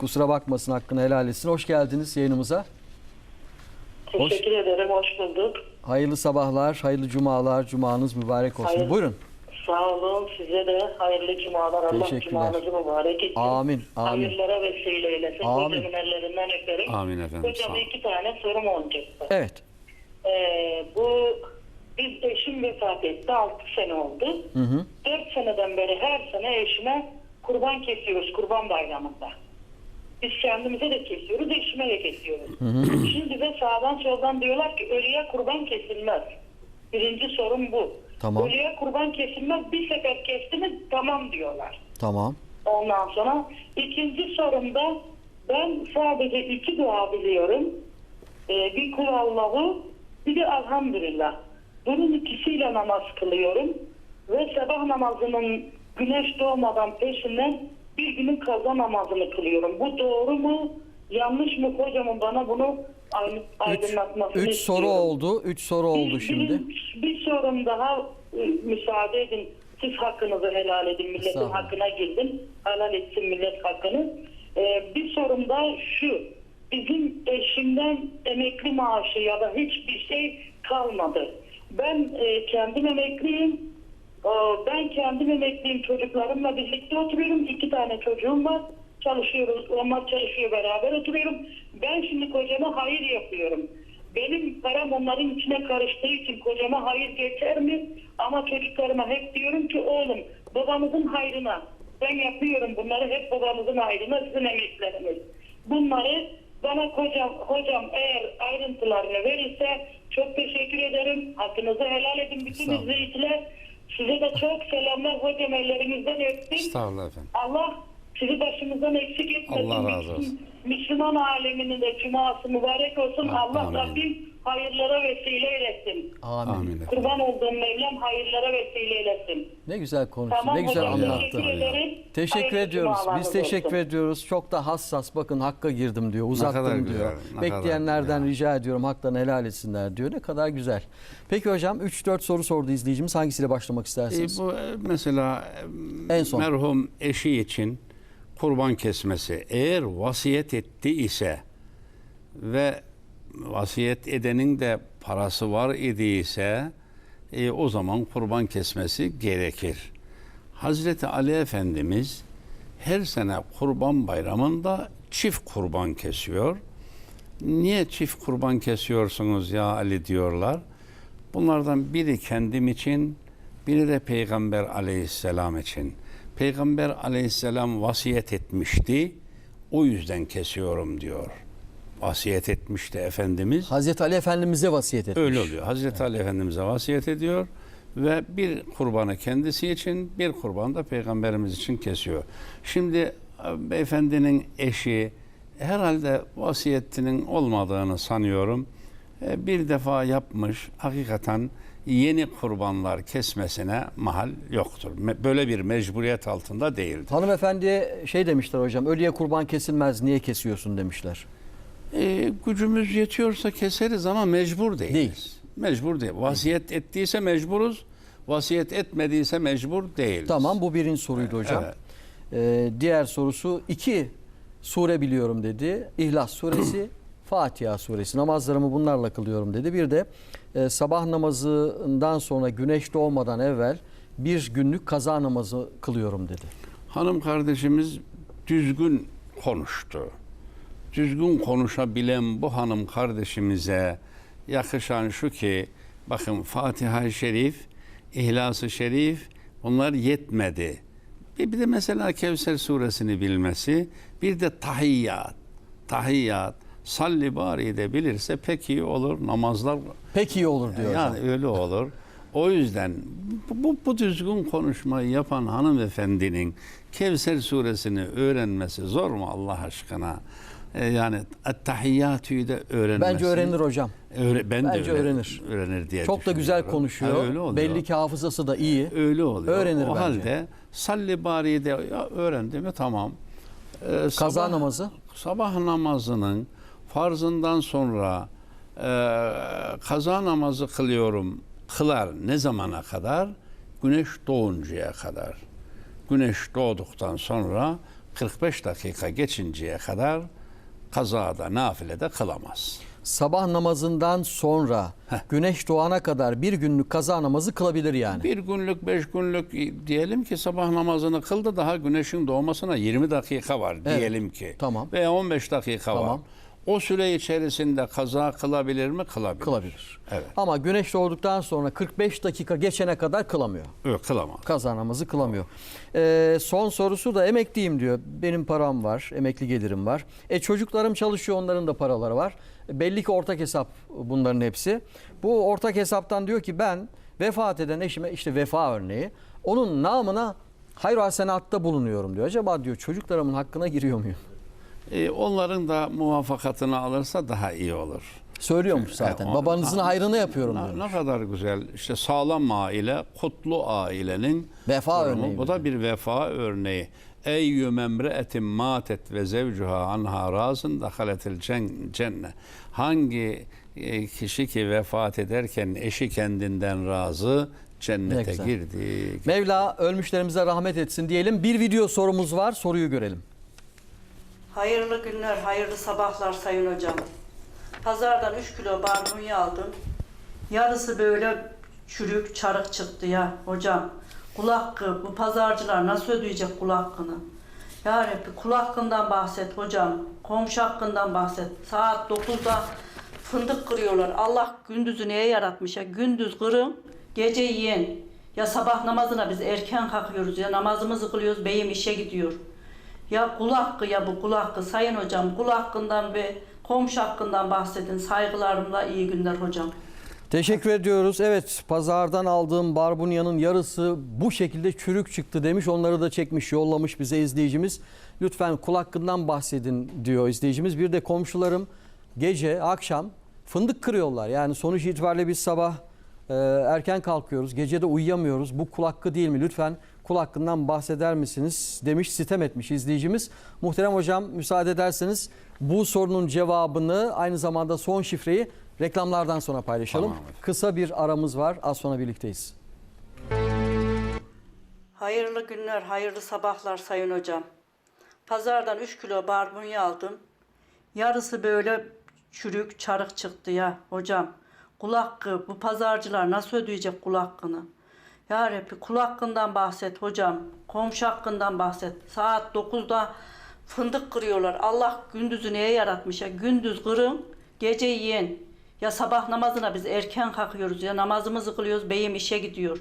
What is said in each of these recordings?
Kusura bakmasın hakkını helal etsin. Hoş geldiniz yayınımıza. Hoş- Teşekkür ederim, hoş bulduk. Hayırlı sabahlar, hayırlı cumalar, cumanız mübarek olsun. Hayır. Buyurun. Sağ olun, size de hayırlı cumalar. Allah Teşekkürler. cumanızı mübarek etsin. Amin, amin. Hayırlara vesile eylesin. Amin. Hocamın ellerinden öperim. Amin efendim, Hocam iki tane sorum olacaktı. Evet. Ee, bu, biz eşim vefat etti, 6 sene oldu. Hı hı. 4 seneden beri her sene eşime kurban kesiyoruz, kurban bayramında. Biz kendimize de kesiyoruz, eşime de kesiyoruz. Şimdi de sağdan soldan diyorlar ki ölüye kurban kesilmez. Birinci sorun bu. Tamam. Ölüye kurban kesilmez, bir sefer kesti mi tamam diyorlar. Tamam. Ondan sonra ikinci sorumda ben sadece iki dua biliyorum. Ee, bir kul Allah'ı bir de elhamdülillah. Bunun ikisiyle namaz kılıyorum. Ve sabah namazının güneş doğmadan peşinden bir günün kaza namazını kılıyorum. Bu doğru mu? Yanlış mı hocamın bana bunu aydın- Üç, aydınlatmasını üç soru istiyorum. oldu. Üç soru oldu Bir- şimdi. Bir, bir sorum daha e, müsaade edin. Siz hakkınızı helal edin. Milletin hakkına girdim. Helal etsin millet hakkını. E, bir sorum da şu. Bizim eşimden emekli maaşı ya da hiçbir şey kalmadı. Ben e, kendim emekliyim. E, ben kendim emekliyim. Çocuklarımla birlikte oturuyorum. İki tane çocuğum var. Çalışıyoruz. Onlar çalışıyor beraber oturuyorum. Ben şimdi kocama hayır yapıyorum. Benim param onların içine karıştığı için kocama hayır geçer mi? Ama çocuklarıma hep diyorum ki oğlum babamızın hayrına ben yapıyorum bunları hep babamızın hayrına sizin emekleriniz. Bunları bana kocam, hocam eğer ayrıntılarını verirse çok teşekkür ederim. Hakkınızı helal edin bütün izleyiciler. Size de çok selamlar hocam ellerinizden öptüm. Estağfurullah efendim. Allah sizi başımızdan eksik etmesin. Allah razı olsun. Müslüman aleminin de cuması mübarek olsun. Allah Amin. Rabbim hayırlara vesile eylesin. Amin. Amin. Kurban olduğum Mevlam hayırlara vesile eylesin. Ne güzel konuştun. Tamam ne güzel hocam anlattın. teşekkür ederim. Teşekkür Hayırlı ediyoruz. Biz teşekkür olsun. ediyoruz. Çok da hassas. Bakın hakka girdim diyor. Uzattım güzel, diyor. kadar Bekleyenlerden güzel. rica ediyorum haklarını helal etsinler diyor. Ne kadar güzel. Peki hocam 3-4 soru sordu izleyicimiz. Hangisiyle başlamak E, istersiniz? bu e, mesela e, En son. merhum eşi için kurban kesmesi eğer vasiyet etti ise ve vasiyet edenin de parası var idiyse e, o zaman kurban kesmesi gerekir. Hazreti Ali Efendimiz her sene kurban bayramında çift kurban kesiyor. Niye çift kurban kesiyorsunuz ya Ali diyorlar. Bunlardan biri kendim için, biri de Peygamber aleyhisselam için. Peygamber aleyhisselam vasiyet etmişti. O yüzden kesiyorum diyor. Vasiyet etmişti Efendimiz. Hazreti Ali Efendimiz'e vasiyet etmiş. Öyle oluyor. Hazreti Ali Efendimiz'e vasiyet ediyor ve bir kurbanı kendisi için, bir kurban da peygamberimiz için kesiyor. Şimdi e, beyefendinin eşi herhalde vasiyetinin olmadığını sanıyorum. E, Bir defa yapmış. Hakikaten yeni kurbanlar kesmesine mahal yoktur. Böyle bir mecburiyet altında değildir. Hanımefendiye şey demişler hocam. Ölüye kurban kesilmez. Niye kesiyorsun demişler. E, gücümüz yetiyorsa keseriz ama mecbur değiliz. Değil. Mecbur değil. Vasiyet ettiyse mecburuz. Vasiyet etmediyse mecbur değiliz. Tamam bu birinci soruydu hocam. Evet. Ee, diğer sorusu iki sure biliyorum dedi. İhlas suresi, Fatiha suresi. Namazlarımı bunlarla kılıyorum dedi. Bir de e, sabah namazından sonra güneş doğmadan evvel bir günlük kaza namazı kılıyorum dedi. Hanım kardeşimiz düzgün konuştu. Düzgün konuşabilen bu hanım kardeşimize yakışan şu ki bakın Fatiha-i Şerif, İhlas-ı Şerif bunlar yetmedi. Bir, de mesela Kevser suresini bilmesi, bir de tahiyyat, tahiyyat, salli bari de bilirse pek iyi olur. Namazlar Pek iyi olur diyor hocam. yani öyle olur. O yüzden bu, bu, düzgün konuşmayı yapan hanımefendinin Kevser suresini öğrenmesi zor mu Allah aşkına? Ee, yani tahiyyatü'yü de öğrenmesi. Bence öğrenir hocam. Öğre- ben Bence de öyle- öğrenir. Öğrenir diye Çok da güzel konuşuyor. Ha, öyle oluyor. Belli ki hafızası da iyi. Öyle oluyor. Öğrenir o bence. halde salli bari de öğrendi mi tamam. Ee, Kaza sabah- namazı? Sabah namazının farzından sonra e, kaza namazı kılıyorum. Kılar ne zamana kadar? Güneş doğuncaya kadar. Güneş doğduktan sonra 45 dakika geçinceye kadar kazada, nafilede kılamaz. Sabah namazından sonra güneş doğana kadar bir günlük kaza namazı kılabilir yani. Bir günlük, beş günlük diyelim ki sabah namazını kıldı daha güneşin doğmasına 20 dakika var Evet, diyelim ki. tamam. Veya 15 dakika var. O süre içerisinde kaza kılabilir mi? Kılabilir. Kılabilir. Evet. Ama güneş doğduktan sonra 45 dakika geçene kadar kılamıyor. Yok kılamaz. Kaza namazı kılamıyor. Ee, son sorusu da emekliyim diyor. Benim param var, emekli gelirim var. E çocuklarım çalışıyor, onların da paraları var. Belli ki ortak hesap bunların hepsi. Bu ortak hesaptan diyor ki ben vefat eden eşime işte vefa örneği onun namına hayır hasenatta bulunuyorum diyor. Acaba diyor çocuklarımın hakkına giriyor muyum? E, onların da muvaffakatını alırsa daha iyi olur. Söylüyormuş zaten. E, Babanızın Ha, hayrını yapıyorum Ne, diyor. ne kadar güzel. İşte sağlam aile, kutlu ailenin Vefa durumu. örneği. Bu da bir vefa örneği. Eyyü memreetin matet ve zevcuha anha razın dahaletil cen- cennet. Hangi e, kişi ki vefat ederken eşi kendinden razı Ne cennete girdi. Mevla ölmüşlerimize rahmet etsin diyelim. Bir video sorumuz var. Soruyu görelim. Hayırlı günler, hayırlı sabahlar Sayın Hocam. Pazardan 3 kilo barbunya aldım. Yarısı böyle çürük, çarık çıktı ya hocam. Kul hakkı, bu pazarcılar nasıl ödeyecek kul hakkını? Ya kul hakkından bahset hocam. Komşu hakkından bahset. Saat 9'da fındık kırıyorlar. Allah gündüzü neye yaratmış ya? Gündüz kırın, gece yiyin. Ya sabah namazına biz erken kalkıyoruz ya namazımızı kılıyoruz, beyim işe gidiyor. Ya kul hakkı ya bu kul hakkı sayın hocam kul hakkından ve komşu hakkından bahsedin saygılarımla iyi günler hocam. Teşekkür ediyoruz. Evet pazardan aldığım barbunyanın yarısı bu şekilde çürük çıktı demiş. Onları da çekmiş yollamış bize izleyicimiz. Lütfen kul hakkından bahsedin diyor izleyicimiz. Bir de komşularım gece akşam fındık kırıyorlar. Yani sonuç itibariyle biz sabah e, erken kalkıyoruz. Gece de uyuyamıyoruz. Bu kul hakkı değil mi? Lütfen kul hakkından bahseder misiniz? Demiş sitem etmiş izleyicimiz. Muhterem hocam müsaade ederseniz bu sorunun cevabını aynı zamanda son şifreyi reklamlardan sonra paylaşalım. Tamam. Kısa bir aramız var. Az sonra birlikteyiz. Hayırlı günler, hayırlı sabahlar sayın hocam. Pazardan 3 kilo barbunya aldım. Yarısı böyle çürük, çarık çıktı ya hocam. Kul hakkı, bu pazarcılar nasıl ödeyecek kul hakkını? Ya Rabbi kul hakkından bahset hocam. Komşu hakkından bahset. Saat 9'da fındık kırıyorlar. Allah gündüzü neye yaratmış ya? Gündüz kırın, gece yiyin. Ya sabah namazına biz erken kalkıyoruz ya namazımızı kılıyoruz, beyim işe gidiyor.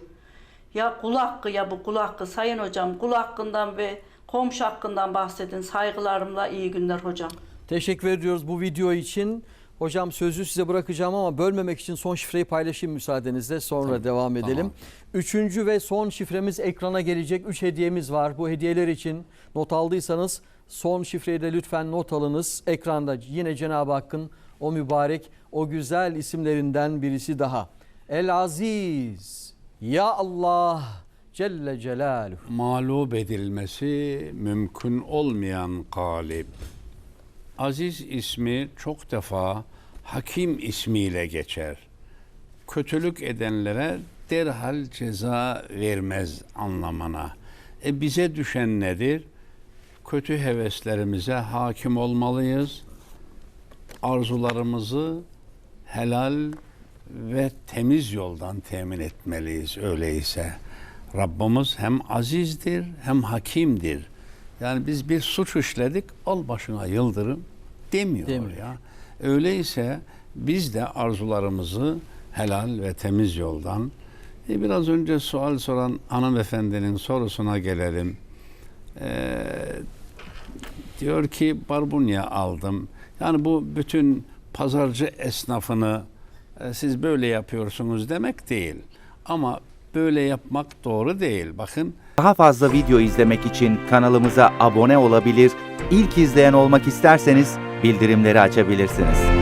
Ya kul hakkı ya bu kul hakkı sayın hocam kul hakkından ve komşu hakkından bahsedin. Saygılarımla iyi günler hocam. Teşekkür ediyoruz bu video için. Hocam sözü size bırakacağım ama bölmemek için son şifreyi paylaşayım müsaadenizle. Sonra devam edelim. Tamam. Üçüncü ve son şifremiz ekrana gelecek. Üç hediyemiz var. Bu hediyeler için not aldıysanız son şifreyi de lütfen not alınız. Ekranda yine Cenab-ı Hakk'ın o mübarek, o güzel isimlerinden birisi daha. El Aziz, Ya Allah, Celle Celaluhu. mağlup edilmesi mümkün olmayan galip. Aziz ismi çok defa hakim ismiyle geçer. Kötülük edenlere derhal ceza vermez anlamına. E bize düşen nedir? Kötü heveslerimize hakim olmalıyız. Arzularımızı helal ve temiz yoldan temin etmeliyiz öyleyse. Rabbimiz hem azizdir hem hakimdir. Yani biz bir suç işledik, al başına yıldırım demiyor, Demiyor. ya. Öyleyse biz de arzularımızı helal ve temiz yoldan e, biraz önce sual soran hanımefendinin sorusuna gelelim. Ee, diyor ki barbunya aldım. Yani bu bütün pazarcı esnafını e, siz böyle yapıyorsunuz demek değil. Ama böyle yapmak doğru değil. Bakın Daha fazla video izlemek için kanalımıza abone olabilir, ilk izleyen olmak isterseniz bildirimleri açabilirsiniz.